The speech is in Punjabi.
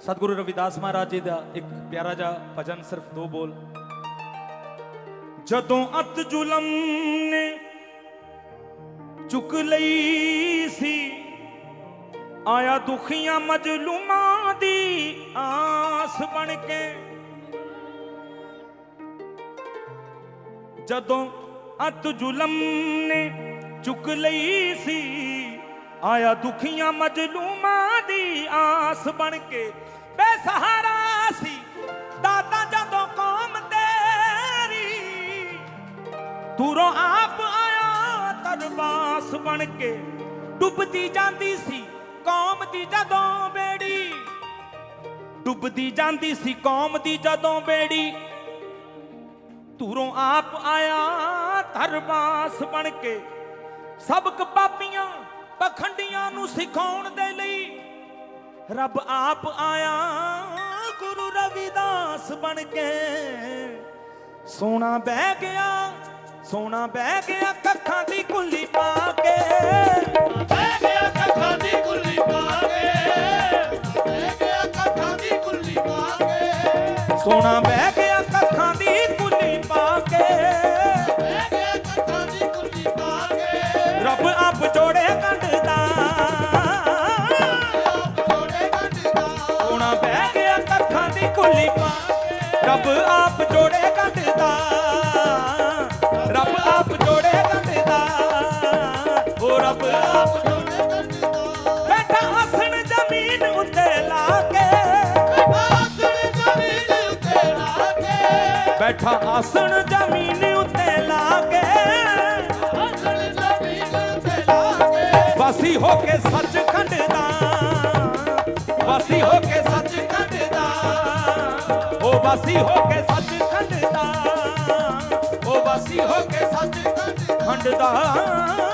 ਸਤਿਗੁਰੂ ਰਵਿਦਾਸ ਮਹਾਰਾਜ ਜੀ ਦਾ ਇੱਕ ਪਿਆਰਾ ਜਿਹਾ ਭਜਨ ਸਿਰਫ ਦੋ ਬੋਲ। ਜਦੋਂ ਅਤ ਜ਼ੁਲਮ ਨੇ ਚੁੱਕ ਲਈ ਸੀ, ਆਇਆ ਦੁਖੀਆਂ ਮਜਲੂਮਾਂ ਦੀ ਆਸ ਬਣ ਕੇ। ਜਦੋਂ ਅਤ ਜ਼ੁਲਮ ਨੇ ਚੁੱਕ ਲਈ ਸੀ ਆਇਆ ਦੁਖੀਆਂ ਮਜਲੂਮਾਂ ਦੀ ਆਸ ਬਣ ਕੇ। ਬੇਸਹਾਰਾ ਸੀ ਦਾਤਾ ਜਦੋਂ ਕੌਮ ਤੇਰੀ, ਦੂਰੋਂ ਆਪ ਆਇਆ ਤਰਵਾਸ ਬਣ ਕੇ। ਡੁੱਬਦੀ ਜਾਂਦੀ ਸੀ ਕੌਮ ਦੀ ਜਦੋਂ ਬੇੜੀ। ਡੁੱਬਦੀ ਜਾਂਦੀ ਸੀ ਕੌਮ ਦੀ ਜਦੋਂ ਬੇੜੀ। ਧੂਰੋਂ ਆਪ ਆਇਆ ਤਰਵਾਸ ਬਣ ਕੇ। ਸਬਕ ਪਾਪੀਆਂ ਪਖੰਡੀਆਂ ਨੂੰ ਸਿਖਾਉਣ ਦੇ ਲਈ ਰੱਬ ਆਪ ਆਇਆ। ਗੁਰੂ ਰਵਿਦਾਸ ਬਣ ਕੇ ਸੋਨਾ ਬਹਿ ਗਿਆ, ਸੋਨਾ ਬਹਿ ਗਿਆ ਕੱਖਾਂ ਦੀ ਕੁੱਲੀ ਪਾ ਕੇ। ਬਹਿ ਗਿਆ ਕੱਖਾਂ ਦੀ ਕੁੱਲੀ ਪਾ ਕੇ। ਬਹਿ ਗਿਆ ਕੱਖਾਂ ਦੀ ਕੁੱਲੀ ਪਾ ਕੇ। ਸੋਨਾ ਬਹਿ ਗਿਆ ਕੁੱਲੀ ਪਾ ਰੱਬ ਆਪ ਜੋੜੇ ਕੰਡਦਾ ਰੱਬ ਆਪ ਜੋੜੇ ਕੰਡਦਾ ਉਹ ਰੱਬ ਆਪ ਜੋੜੇ ਕੰਡਦਾ ਬੈਠਾ ਆਸਣ ਜ਼ਮੀਨ ਉੱਤੇ ਲਾ ਕੇ। ਆਸਣ ਜ਼ਮੀਨ ਉੱਤੇ ਲਾ ਕੇ। ਬੈਠਾ ਆਸਣ ਜ਼ਮੀਨ ਉੱਤੇ ਲਾ ਕੇ। ਆਸਣ ਜ਼ਮੀਨ ਉੱਤੇ ਲਾ ਕੇ। ਵਾਸੀ ਹੋ ਕੇ ਸੱਚ ਖੰਡਦਾ। ਵਾਸੀ ਹੋ ਕੇ ਸੱਚ ਖੰਡਦਾ ਉਹ ਵਾਸੀ ਹੋ ਕੇ ਸੱਚ ਖੰਡਦਾ ਉਹ ਵਾਸੀ ਹੋ ਕੇ ਸੱਚ ਕੰਡਦਾ ਖੰਡਦਾ।